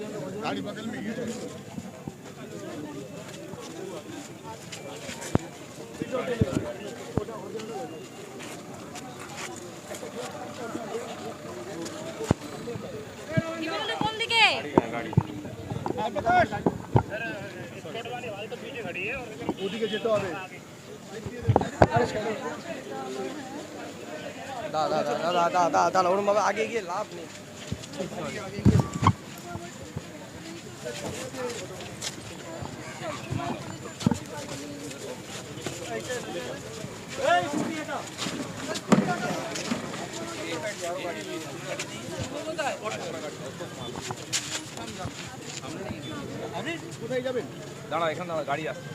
गाड़ी बगल में ही दादा और दा दा दा आगे के लाभ नहीं কোথায় যাবেন দাঁড়া এখানে দাঁড়া গাড়ি আসছে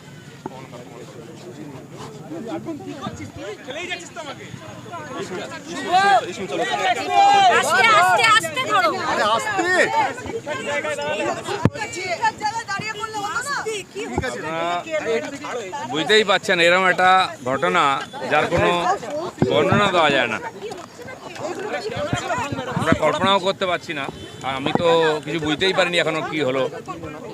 আস্তে। আস্তে আস্তে। আছে বুঝতেই পাচ্ছেন এরকম একটা ঘটনা যার কোনো বর্ণনা দেওয়া যায় না। আমরা কল্পনাও করতে পারছি না। আর আমি তো কিছু বুঝতেই পারিনি এখনও কি হলো।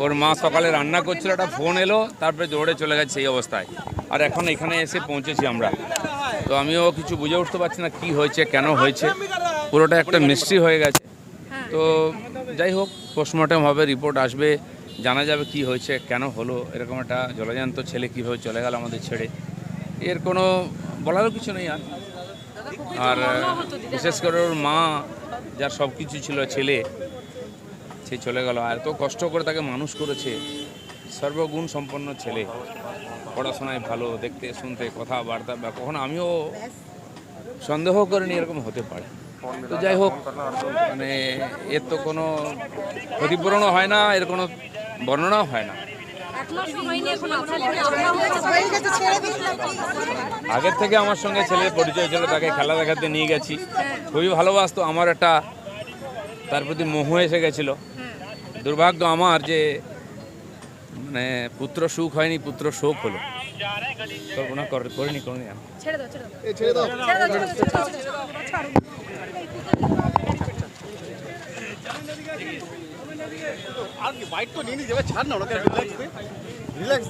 ওর মা সকালে রান্না করছিল, একটা ফোন এলো, তারপরে দৌড়ে চলে গেছে সেই অবস্থায়। আর এখন এখানে এসে পৌঁছেছি আমরা। তো আমিও কিছু বুঝে উঠতে পারছি না কি হয়েছে, কেন হয়েছে। পুরোটা একটা মিস্ট্রি হয়ে গেছে। তো যাই হোক পোস্টমর্টম হবে রিপোর্ট আসবে। জানা যাবে কি হয়েছে, কেন হলো, এরকম একটা জলজান্ত ছেলে কীভাবে চলে গেল আমাদের ছেড়ে, এর কোনো বলারও কিছু নেই আর। আর, বিশেষ করে ওর মা, যার সব কিছু ছিল ছেলে, সে চলে গেল। আর এত কষ্ট করে তাকে মানুষ করেছে, সর্বগুণ সম্পন্ন ছেলে। পড়াশোনায় ভালো, দেখতে, শুনতে, কথাবার্তা, বা কখনো আমিও সন্দেহ করিনি এরকম হতে পারে। তো যাই হোক মানে এর তো কোনো ক্ষতিপূরণও হয় না, এর কোনো বর্ণনাও হয় না। আগের থেকে আমার সঙ্গে ছেলের পরিচয় ছিল, তাকে খেলা দেখাতে নিয়ে গেছি। খুবই ভালোবাসতো, আমার একটা তার প্রতি মোহ এসে গেছিল। দুর্ভাগ্য আমার যে মানে পুত্র সুখ হয়নি, পুত্র শোক হলো। কল্পনা কর- করিনি দাও, ছেড়ে দাও। আর বাইক তো নিয়ে নিয়ে যাবে ছাড় না ওনাকে রিল্যাক্স রিল্যাক্স